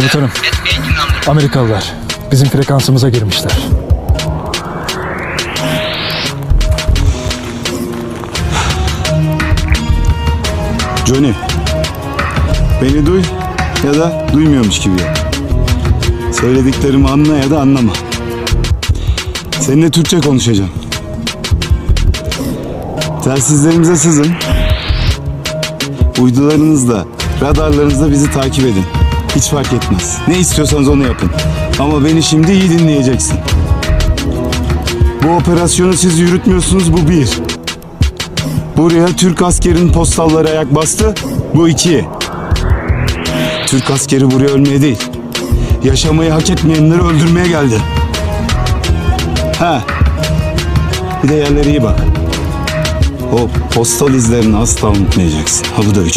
Komutanım, Amerikalılar bizim frekansımıza girmişler. Johnny. Beni duy ya da duymuyormuş gibi yap. Söylediklerimi anla ya da anlama. Seninle Türkçe konuşacağım. Telsizlerimize sızın. Uydularınızla, radarlarınızla bizi takip edin. Hiç fark etmez. Ne istiyorsanız onu yapın. Ama beni şimdi iyi dinleyeceksin. Bu operasyonu siz yürütmüyorsunuz bu bir. Buraya Türk askerinin postalları ayak bastı. Bu iki. Türk askeri buraya ölmeye değil. Yaşamayı hak etmeyenleri öldürmeye geldi. Ha. Bir de yerlere iyi bak. O postal izlerini asla unutmayacaksın. Ha bu da üç.